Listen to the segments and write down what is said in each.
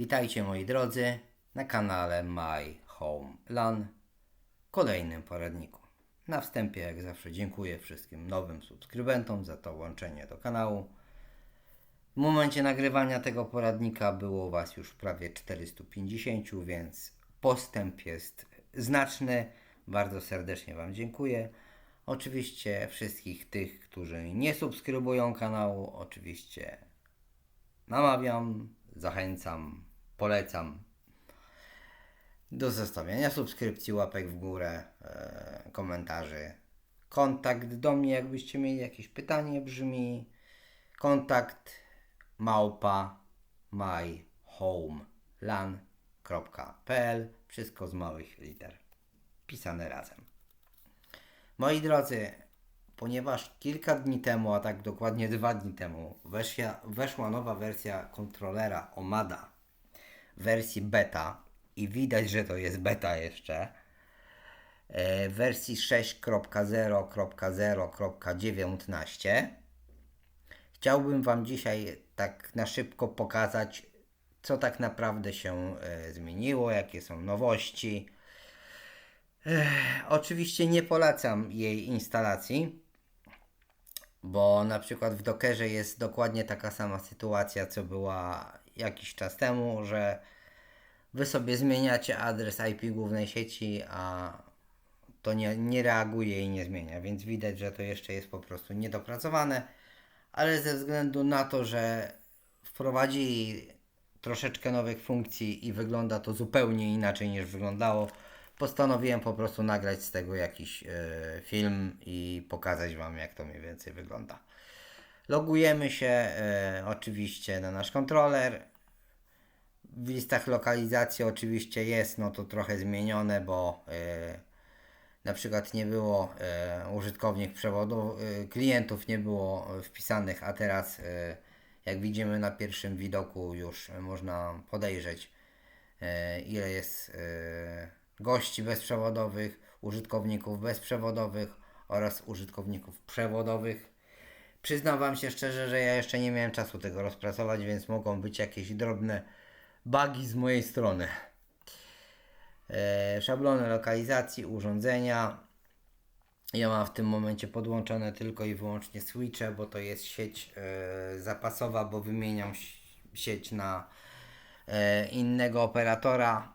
Witajcie moi drodzy na kanale My Home LAN, kolejnym poradniku. Na wstępie jak zawsze dziękuję wszystkim nowym subskrybentom za to łączenie do kanału. W momencie nagrywania tego poradnika było Was już prawie 450, więc postęp jest znaczny. Bardzo serdecznie Wam dziękuję. Oczywiście wszystkich tych, którzy nie subskrybują kanału, oczywiście namawiam, zachęcam, polecam do zostawiania subskrypcji, łapek w górę, e, komentarzy. Kontakt do mnie, jakbyście mieli jakieś pytanie, brzmi kontakt małpa myhomelan.pl Wszystko z małych liter, pisane razem. Moi drodzy, ponieważ kilka dni temu, a tak dokładnie dwa dni temu, weszła, weszła nowa wersja kontrolera Omada wersji beta i widać, że to jest beta jeszcze, e, w wersji 6.0.0.19 chciałbym Wam dzisiaj tak na szybko pokazać, co tak naprawdę się e, zmieniło, jakie są nowości. Ech, oczywiście nie polecam jej instalacji, bo na przykład w Dockerze jest dokładnie taka sama sytuacja, co była jakiś czas temu, że Wy sobie zmieniacie adres IP głównej sieci, a to nie, nie reaguje i nie zmienia, więc widać, że to jeszcze jest po prostu niedopracowane, ale ze względu na to, że wprowadzili troszeczkę nowych funkcji i wygląda to zupełnie inaczej niż wyglądało, postanowiłem po prostu nagrać z tego jakiś e, film i pokazać Wam, jak to mniej więcej wygląda. Logujemy się e, oczywiście na nasz kontroler. W listach lokalizacji oczywiście jest no to trochę zmienione, bo e, na przykład nie było e, użytkownik przewodu, e, klientów nie było wpisanych, a teraz e, jak widzimy na pierwszym widoku już można podejrzeć e, ile jest e, gości bezprzewodowych, użytkowników bezprzewodowych oraz użytkowników przewodowych. Przyznam Wam się szczerze, że ja jeszcze nie miałem czasu tego rozpracować, więc mogą być jakieś drobne bugi z mojej strony. E, szablony lokalizacji, urządzenia. Ja mam w tym momencie podłączone tylko i wyłącznie switche, bo to jest sieć e, zapasowa, bo wymieniam si- sieć na e, innego operatora,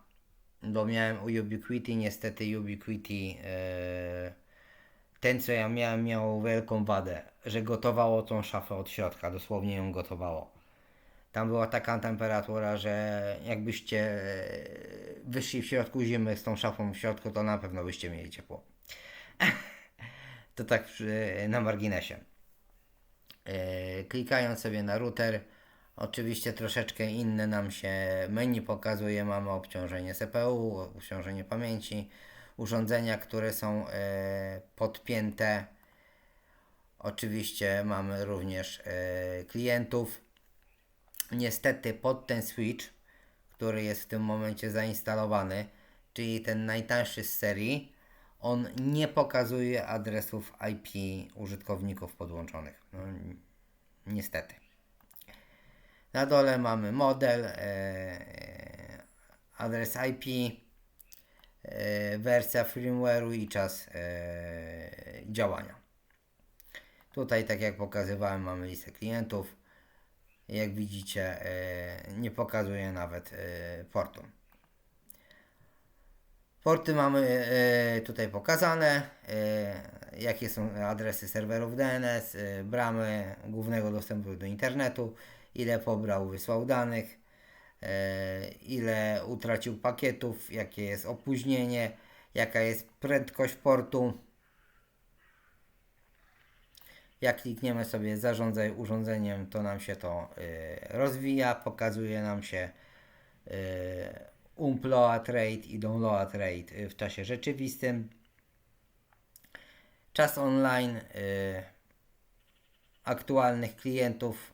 bo miałem Ubiquiti, niestety Ubiquiti e, ten co ja miałem miał wielką wadę, że gotowało tą szafę od środka, dosłownie ją gotowało. Tam była taka temperatura, że jakbyście e, wyszli w środku zimy z tą szafą w środku, to na pewno byście mieli ciepło. to tak na marginesie. E, Klikając sobie na router, oczywiście troszeczkę inne nam się menu pokazuje. Mamy obciążenie CPU, obciążenie pamięci, urządzenia, które są e, podpięte. Oczywiście mamy również e, klientów. Niestety pod ten switch, który jest w tym momencie zainstalowany, czyli ten najtańszy z serii, on nie pokazuje adresów IP użytkowników podłączonych. No, ni- niestety. Na dole mamy model, e, adres IP, wersja firmware'u i czas e, działania. Tutaj, tak jak pokazywałem, mamy listę klientów. Jak widzicie, e, nie pokazuje nawet e, portu. Porty mamy e, tutaj pokazane, e, jakie są adresy serwerów DNS, e, bramy głównego dostępu do internetu, ile pobrał, wysłał danych, e, ile utracił pakietów, jakie jest opóźnienie, jaka jest prędkość portu. Jak klikniemy sobie zarządzaj urządzeniem, to nam się to y, rozwija, pokazuje nam się y, ump load rate i down load rate w czasie rzeczywistym. Czas online aktualnych klientów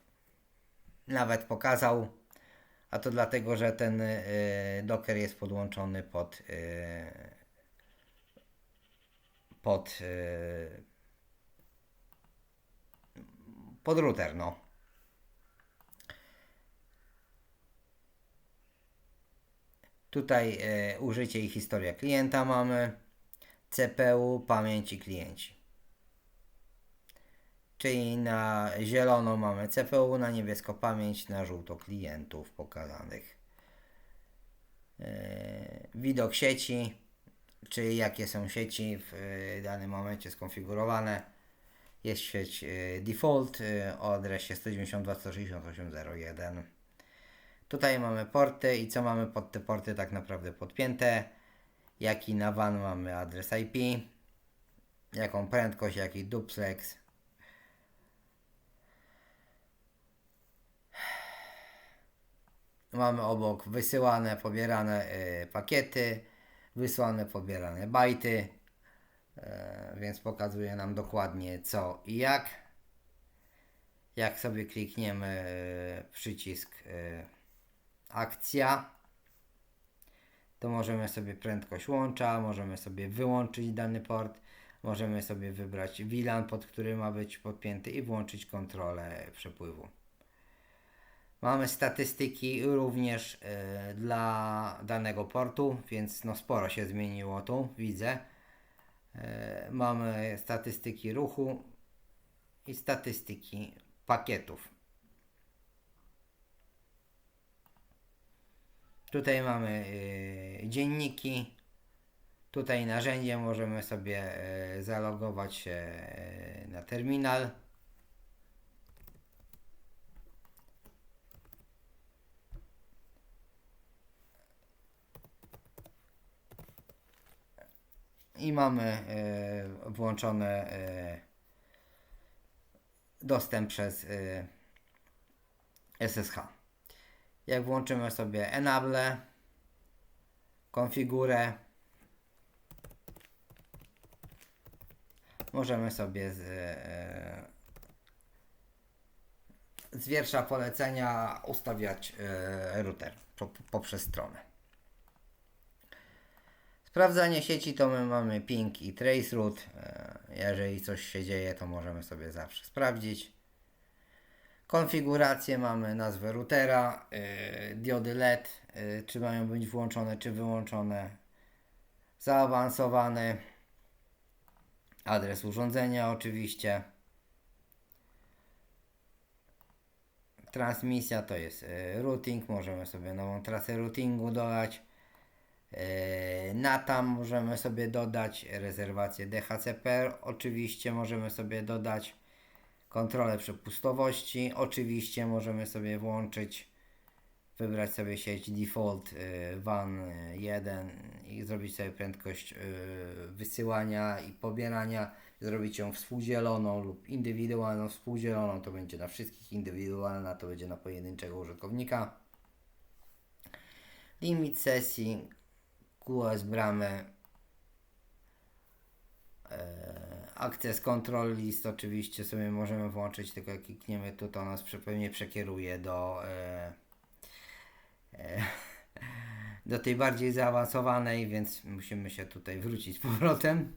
nawet pokazał, a to dlatego, że ten y, Docker jest podłączony pod y, pod y, pod router, no. Tutaj użycie i historia klienta mamy. CPU, pamięć i klienci. Czyli na zielono mamy CPU, na niebiesko pamięć, na żółto klientów pokazanych. E, widok sieci, czyli jakie są sieci w e, danym momencie skonfigurowane. Jest sieć e, default o adresie 192.168.0.1. Tutaj mamy porty i co mamy pod te porty tak naprawdę podpięte. Jaki na WAN mamy adres IP, jaką prędkość, jaki duplex. Mamy obok wysyłane, pobierane y, pakiety, wysłane, pobierane bajty, e, więc pokazuje nam dokładnie co i jak. Jak sobie klikniemy y, przycisk y, akcja, to możemy sobie prędkość łącza, możemy sobie wyłączyć dany port, możemy sobie wybrać VLAN, pod który ma być podpięty i włączyć kontrolę przepływu. Mamy statystyki również y, dla danego portu, więc no sporo się zmieniło tu, widzę. Y, mamy statystyki ruchu i statystyki pakietów. Tutaj mamy y, dzienniki. Tutaj narzędzie możemy sobie y, zalogować się y, na terminal. I mamy y, włączone y, dostęp przez y, SSH. Jak włączymy sobie enable, konfigurę, możemy sobie z, e, z wiersza polecenia ustawiać e, router po, poprzez stronę. Sprawdzanie sieci to my mamy ping i traceroute. E, Jeżeli coś się dzieje, to możemy sobie zawsze sprawdzić. Konfigurację mamy nazwę routera, yy, diody LED, yy, czy mają być włączone, czy wyłączone. Zaawansowany. Adres urządzenia oczywiście. Transmisja to jest routing, możemy sobie nową trasę routingu dodać. Yy, NATAM możemy sobie dodać, rezerwację DHCP oczywiście możemy sobie dodać kontrolę przepustowości. Oczywiście możemy sobie włączyć, wybrać sobie sieć default y, WAN 1 i zrobić sobie prędkość y, wysyłania i pobierania. Zrobić ją współdzieloną lub indywidualną. Współdzieloną to będzie na wszystkich, indywidualna to będzie na pojedynczego użytkownika. Limit sesji, QoS bramy, Access Control List oczywiście sobie możemy włączyć, tylko jak klikniemy tu, to nas pewnie przekieruje do, e, e, do tej bardziej zaawansowanej, więc musimy się tutaj wrócić z powrotem.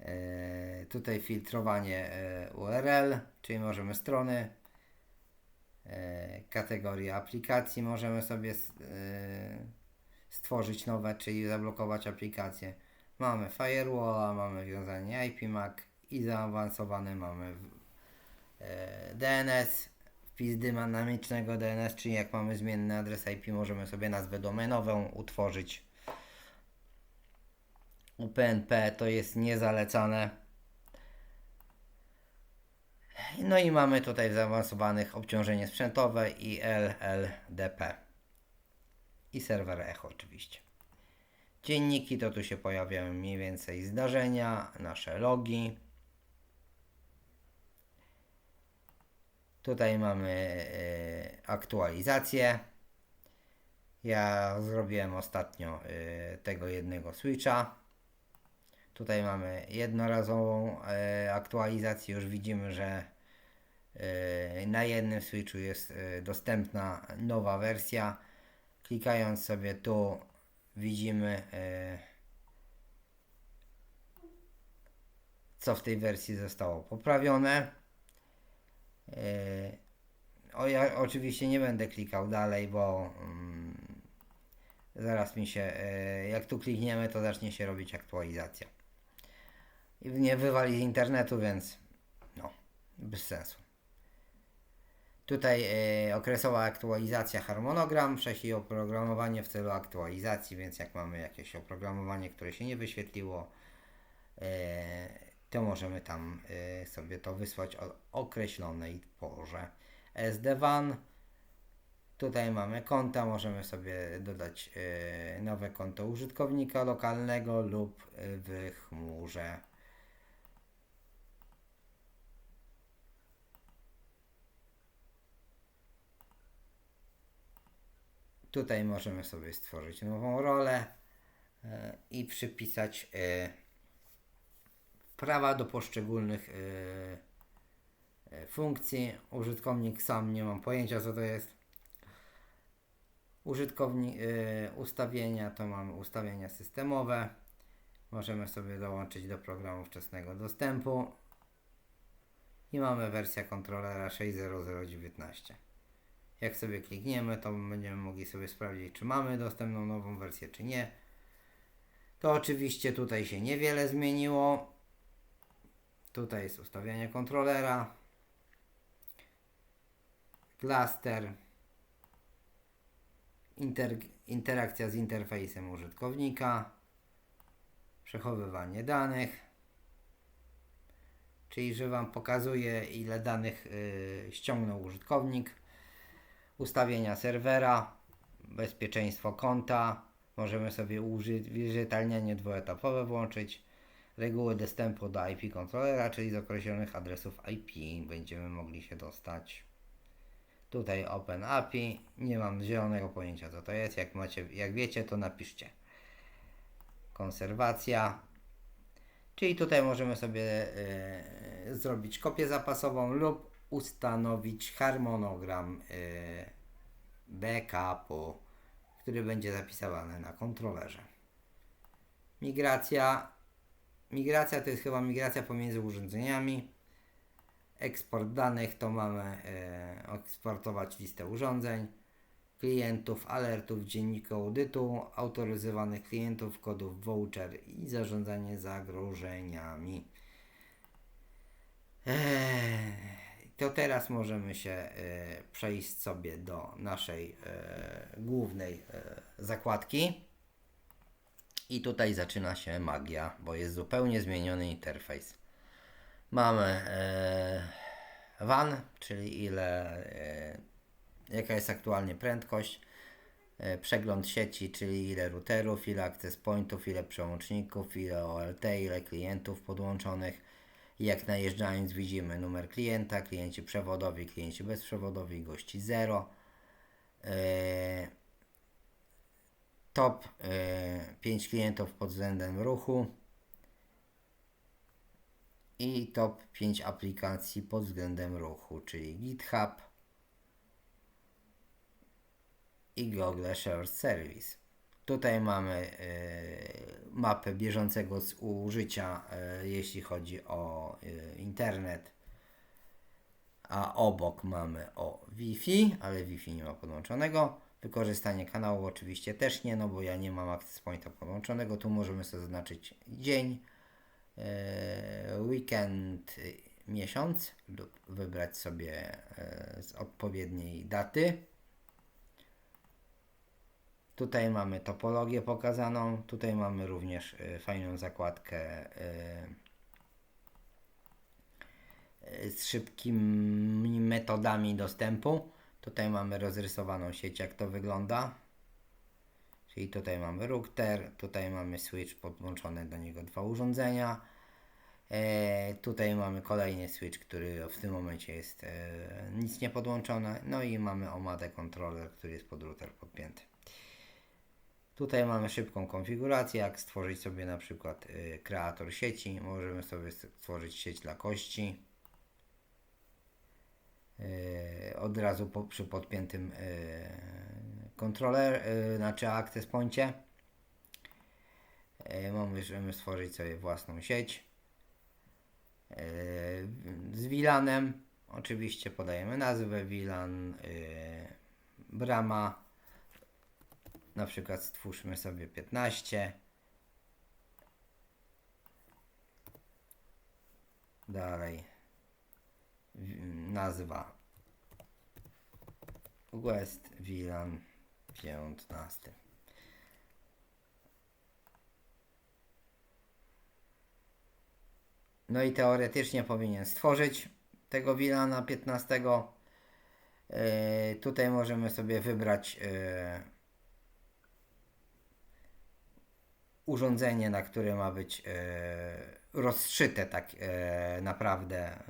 E, tutaj filtrowanie e, URL, czyli możemy strony, e, kategorie aplikacji możemy sobie e, stworzyć nowe, czyli zablokować aplikację. Mamy firewalla, mamy wiązanie IP MAC i zaawansowane mamy e, DNS, wpis dynamicznego DNS, czyli jak mamy zmienny adres IP, możemy sobie nazwę domenową utworzyć. UPnP to jest niezalecane. No i mamy tutaj w zaawansowanych obciążenie sprzętowe i LLDP i serwer Echo oczywiście. Dzienniki to tu się pojawiają mniej więcej zdarzenia, nasze logi. Tutaj mamy e, aktualizację. Ja zrobiłem ostatnio e, tego jednego switcha. Tutaj mamy jednorazową e, aktualizację. Już widzimy, że e, na jednym switchu jest e, dostępna nowa wersja. Klikając sobie tu widzimy co w tej wersji zostało poprawione. O, ja oczywiście nie będę klikał dalej, bo mm, zaraz mi się, jak tu klikniemy, to zacznie się robić aktualizacja. I nie wywali z internetu, więc no, bez sensu. Tutaj e, okresowa aktualizacja harmonogram, wcześniej oprogramowanie w celu aktualizacji, więc jak mamy jakieś oprogramowanie, które się nie wyświetliło, e, to możemy tam e, sobie to wysłać o określonej porze. SD-WAN, tutaj mamy konta, możemy sobie dodać nowe konto użytkownika lokalnego lub w chmurze. Tutaj możemy sobie stworzyć nową rolę e, i przypisać e, prawa do poszczególnych e, funkcji. Użytkownik sam nie mam pojęcia co to jest. Użytkownik ustawienia to mamy ustawienia systemowe. Możemy sobie dołączyć do programu wczesnego dostępu. I mamy wersja kontrolera 6.0.0.19. Jak sobie klikniemy, to będziemy mogli sobie sprawdzić, czy mamy dostępną nową wersję, czy nie. To oczywiście tutaj się niewiele zmieniło. Tutaj jest ustawianie kontrolera. Cluster. Inter, interakcja z interfejsem użytkownika. Przechowywanie danych. Czyli, że Wam pokazuje, ile danych y, ściągnął użytkownik ustawienia serwera, bezpieczeństwo konta, możemy sobie uwierzytelnianie dwuetapowe włączyć, reguły dostępu do IP kontrolera, czyli z określonych adresów IP będziemy mogli się dostać. Tutaj Open API, nie mam zielonego pojęcia co to jest, jak, macie, jak wiecie to napiszcie. Konserwacja, czyli tutaj możemy sobie e, zrobić kopię zapasową lub ustanowić harmonogram y, backupu, który będzie zapisywany na kontrolerze. Migracja. Migracja to jest chyba migracja pomiędzy urządzeniami. Eksport danych to mamy y, eksportować listę urządzeń, klientów, alertów, dziennika audytu, autoryzowanych klientów, kodów voucher i zarządzanie zagrożeniami. Eee, to teraz możemy się e, przejść sobie do naszej e, głównej e, zakładki. I tutaj zaczyna się magia, bo jest zupełnie zmieniony interfejs. Mamy WAN, czyli ile, jaka jest aktualnie prędkość, przegląd sieci, czyli ile routerów, ile access pointów, ile przełączników, ile OLT, ile klientów podłączonych. Jak najeżdżając widzimy numer klienta, klienci przewodowi, klienci bezprzewodowi, gości 0. E, top e, 5 klientów pod względem ruchu i top 5 aplikacji pod względem ruchu, czyli GitHub i Google Shared Service. Tutaj mamy e, mapę bieżącego zużycia, e, jeśli chodzi o e, internet, a obok mamy o Wi-Fi, ale Wi-Fi nie ma podłączonego. Wykorzystanie kanału oczywiście też nie, no bo ja nie mam access pointa podłączonego. Tu możemy sobie zaznaczyć dzień, weekend, miesiąc lub wybrać sobie z odpowiedniej daty. Tutaj mamy topologię pokazaną. Tutaj mamy również y, fajną zakładkę y, y, z szybkimi metodami dostępu. Tutaj mamy rozrysowaną sieć, jak to wygląda. Czyli tutaj mamy router, tutaj mamy switch podłączone do niego dwa urządzenia. E, tutaj mamy kolejny switch, który w tym momencie jest e, nic nie podłączone. No i mamy OMAD controller, który jest pod router podpięty. Tutaj mamy szybką konfigurację, jak stworzyć sobie na przykład y, kreator sieci. Możemy sobie stworzyć sieć dla kości. Y, od razu po, przy podpiętym y, kontroler, y, znaczy access poincie. Y, możemy stworzyć sobie własną sieć z VLANem. oczywiście podajemy nazwę VLAN, brama, na przykład stwórzmy sobie 15. Dalej nazwa West VLAN 15. No i teoretycznie powinien stworzyć tego VLANa 15. Yy, tutaj możemy sobie wybrać yy, urządzenie, na które ma być yy, rozszyte tak yy, naprawdę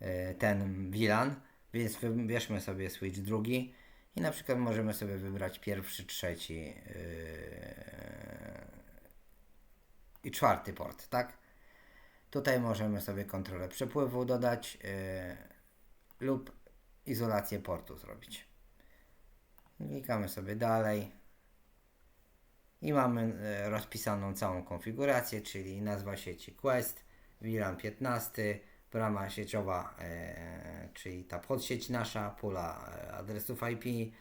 yy, ten VLAN. Więc wybierzmy sobie switch drugi i na przykład możemy sobie wybrać pierwszy, trzeci i czwarty port, tak? Tutaj możemy sobie kontrolę przepływu dodać lub izolację portu zrobić. Klikamy sobie dalej i mamy yy, rozpisaną całą konfigurację, czyli nazwa sieci Quest, VLAN 15, brama sieciowa, yy, czyli ta podsieć nasza, pula yy, adresów IP.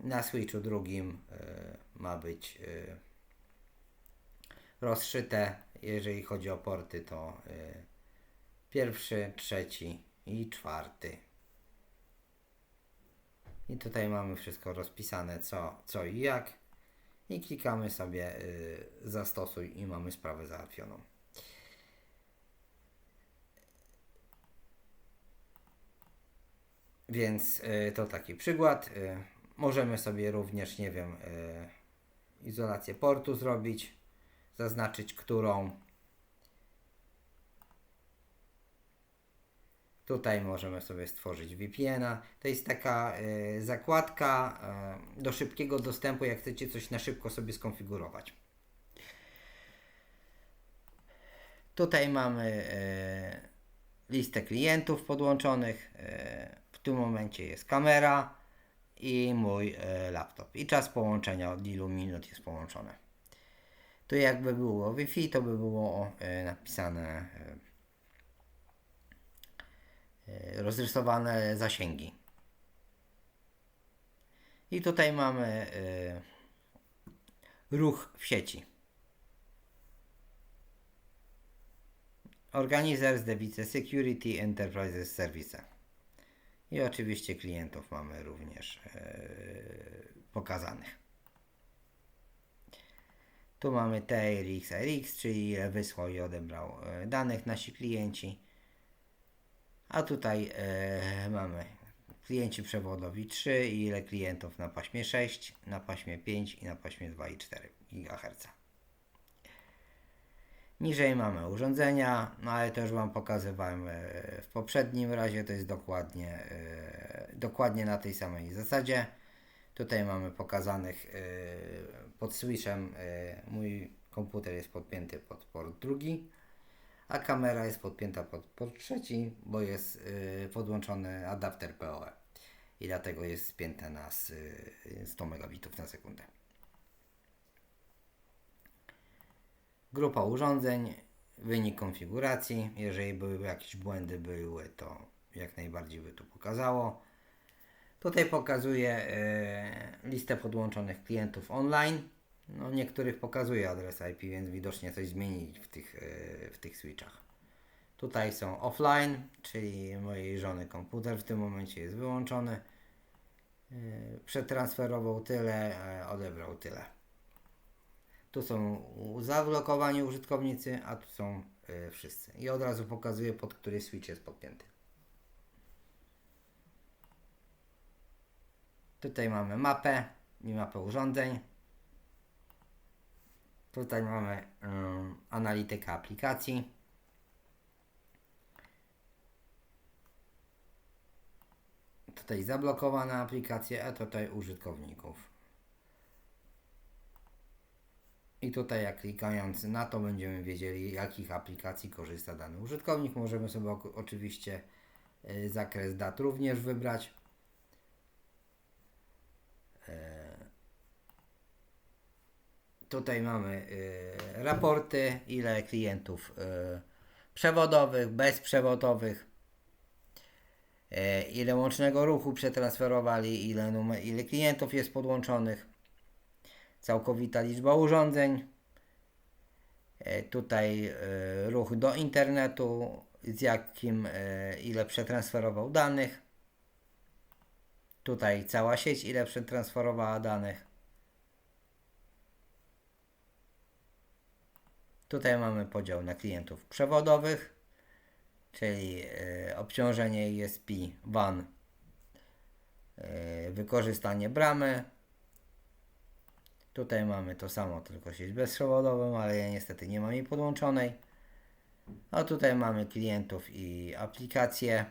Na switchu drugim ma być rozszyte, jeżeli chodzi o porty, to pierwszy, trzeci i czwarty. I tutaj mamy wszystko rozpisane, co, co i jak. I klikamy sobie y, zastosuj i mamy sprawę załatwioną. Więc y, to taki przykład. Y, możemy sobie również, nie wiem, y, izolację portu zrobić zaznaczyć którą. Tutaj możemy sobie stworzyć VPN-a. To jest taka y, zakładka y, do szybkiego dostępu, jak chcecie coś na szybko sobie skonfigurować. Tutaj mamy y, listę klientów podłączonych. Y, w tym momencie jest kamera i mój y, laptop. I czas połączenia od ilu minut jest połączone. Tu jakby było Wi-Fi, to by było e, napisane e, rozrysowane zasięgi. I tutaj mamy e, ruch w sieci. Organizers, Device Security, Enterprises Service. I oczywiście klientów mamy również e, pokazanych. Tu mamy TRX, RX, czyli wysłał i odebrał e, danych nasi klienci. A tutaj e, mamy klienci przewodowi 3 i ile klientów na paśmie 6, na paśmie 5 i na paśmie 2,4 GHz. Niżej mamy urządzenia, no ale to już Wam pokazywałem e, w poprzednim razie, to jest dokładnie, e, dokładnie na tej samej zasadzie. Tutaj mamy pokazanych yy, pod switchem mój komputer jest podpięty pod port drugi, a kamera jest podpięta pod port trzeci, bo jest yy, podłączony adapter PoE i dlatego jest spięte na z, yy, 100 megabitów na sekundę. Grupa urządzeń, wynik konfiguracji. Jeżeli były jakieś błędy, były to jak najbardziej by tu pokazało. Tutaj pokazuje e, listę podłączonych klientów online. No, niektórych pokazuje adres IP, więc widocznie coś zmienić w tych, e, w tych switchach. Tutaj są offline, czyli mojej żony komputer w tym momencie jest wyłączony. E, przetransferował tyle, e, odebrał tyle. Tu są zablokowani użytkownicy, a tu są wszyscy. I od razu pokazuje, pod który switch jest podpięty. Tutaj mamy mapę i mapę urządzeń. Tutaj mamy um, analitykę aplikacji. Tutaj zablokowane aplikacje, a tutaj użytkowników. I tutaj jak klikając na to będziemy wiedzieli jakich aplikacji korzysta dany użytkownik. Możemy sobie oczywiście y, zakres dat również wybrać. Tutaj mamy y, raporty, ile klientów y, przewodowych, bezprzewodowych, e, ile łącznego ruchu przetransferowali, ile, numer, ile klientów jest podłączonych, całkowita liczba urządzeń, e, tutaj e, ruch do internetu, z jakim e, ile przetransferował danych, tutaj cała sieć ile przetransferowała danych. Tutaj mamy podział na klientów przewodowych, czyli e, obciążenie ESP WAN, e, wykorzystanie bramy. Tutaj mamy to samo, tylko sieć bezprzewodową, ale ja niestety nie mam jej podłączonej. A tutaj mamy klientów i aplikacje.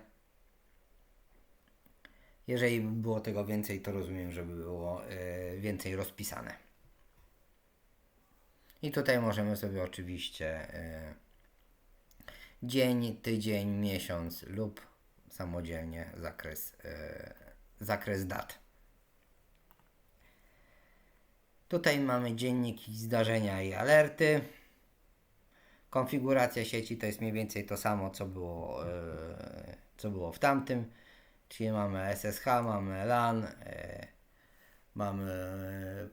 Jeżeli by było tego więcej, to rozumiem, żeby było e, więcej rozpisane. I tutaj możemy sobie oczywiście e, dzień, tydzień, miesiąc lub samodzielnie zakres, e, zakres dat. Tutaj mamy dzienniki zdarzenia i alerty. Konfiguracja sieci to jest mniej więcej to samo, co było, e, co było w tamtym. Czyli mamy SSH, mamy LAN, mamy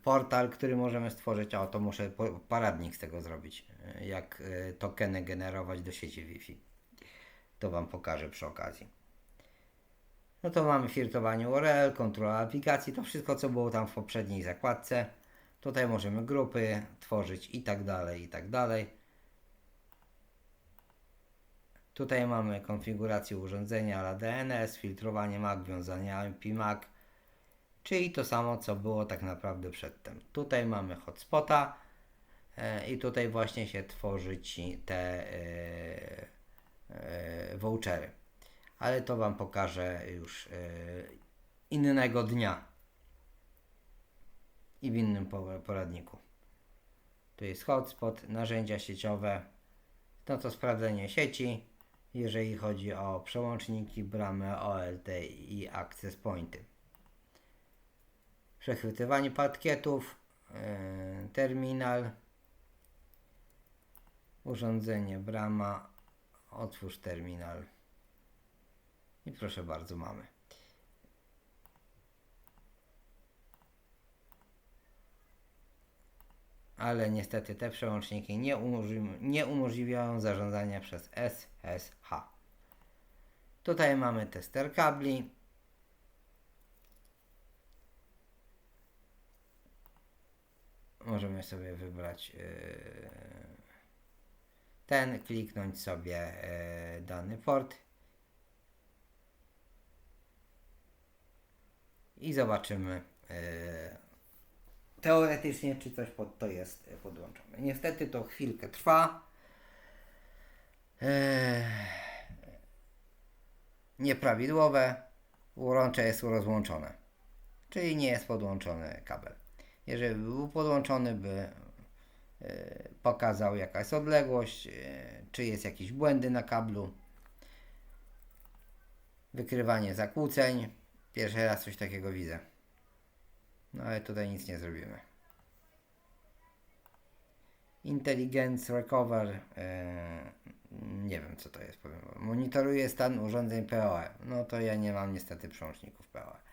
portal, który możemy stworzyć. O, to muszę paradnik z tego zrobić. e, Jak e, tokeny generować do sieci Wi-Fi. To Wam pokażę przy okazji. No to mamy filtrowanie URL, kontrola aplikacji, to wszystko co było tam w poprzedniej zakładce. Tutaj możemy grupy tworzyć i tak dalej, i tak dalej. Tutaj mamy konfigurację urządzenia ala DNS, filtrowanie MAC, wiązanie IP MAC, czyli to samo co było tak naprawdę przedtem. Tutaj mamy hotspota e, i tutaj właśnie się tworzy ci te e, e, vouchery. Ale to Wam pokażę już innego dnia i w innym po- poradniku. Tu jest hotspot, narzędzia sieciowe, no to sprawdzenie sieci, jeżeli chodzi o przełączniki, bramy OLT i access pointy. Przechwytywanie pakietów, yy, terminal, urządzenie, brama, otwórz terminal. I proszę bardzo, mamy. ale niestety te przełączniki nie, nie umożliwiają zarządzania przez SSH. Tutaj mamy tester kabli. Możemy sobie wybrać yy, ten, kliknąć sobie yy, dany port i zobaczymy yy, teoretycznie, czy coś pod to jest e, podłączone. Niestety to chwilkę trwa. Nieprawidłowe. Łącze jest rozłączone. Czyli nie jest podłączony kabel. Jeżeli by był podłączony, by e, pokazał jaka jest odległość, e, czy jest jakieś błędy na kablu. Wykrywanie zakłóceń. Pierwszy raz coś takiego widzę. No ale tutaj nic nie zrobimy. Intelligence Recover. e, nie wiem co to jest. Powiem. Monitoruje stan urządzeń PoE. No to ja nie mam niestety przełączników PoE.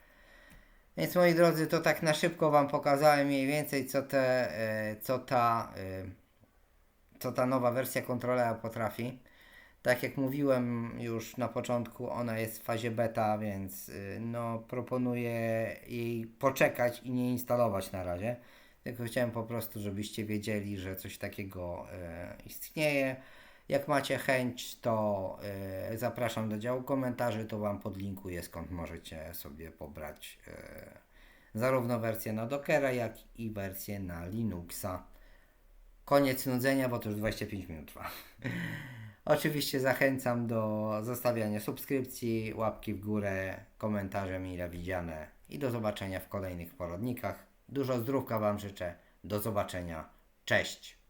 Więc moi drodzy, to tak na szybko Wam pokazałem mniej więcej co, te, e, co, ta, e, co ta nowa wersja kontrolera potrafi. Tak jak mówiłem już na początku, ona jest w fazie beta, więc y, no, proponuję jej poczekać i nie instalować na razie. Tylko chciałem po prostu, żebyście wiedzieli, że coś takiego e, istnieje. Jak macie chęć, to e, zapraszam do działu komentarzy, to Wam podlinkuję skąd możecie sobie pobrać e, zarówno wersję na Dockera, jak i wersję na Linuxa. Koniec nudzenia, bo to już 25 minut trwa. Oczywiście zachęcam do zostawiania subskrypcji, łapki w górę, komentarze mile widziane i do zobaczenia w kolejnych poradnikach. Dużo zdrówka Wam życzę. Do zobaczenia. Cześć.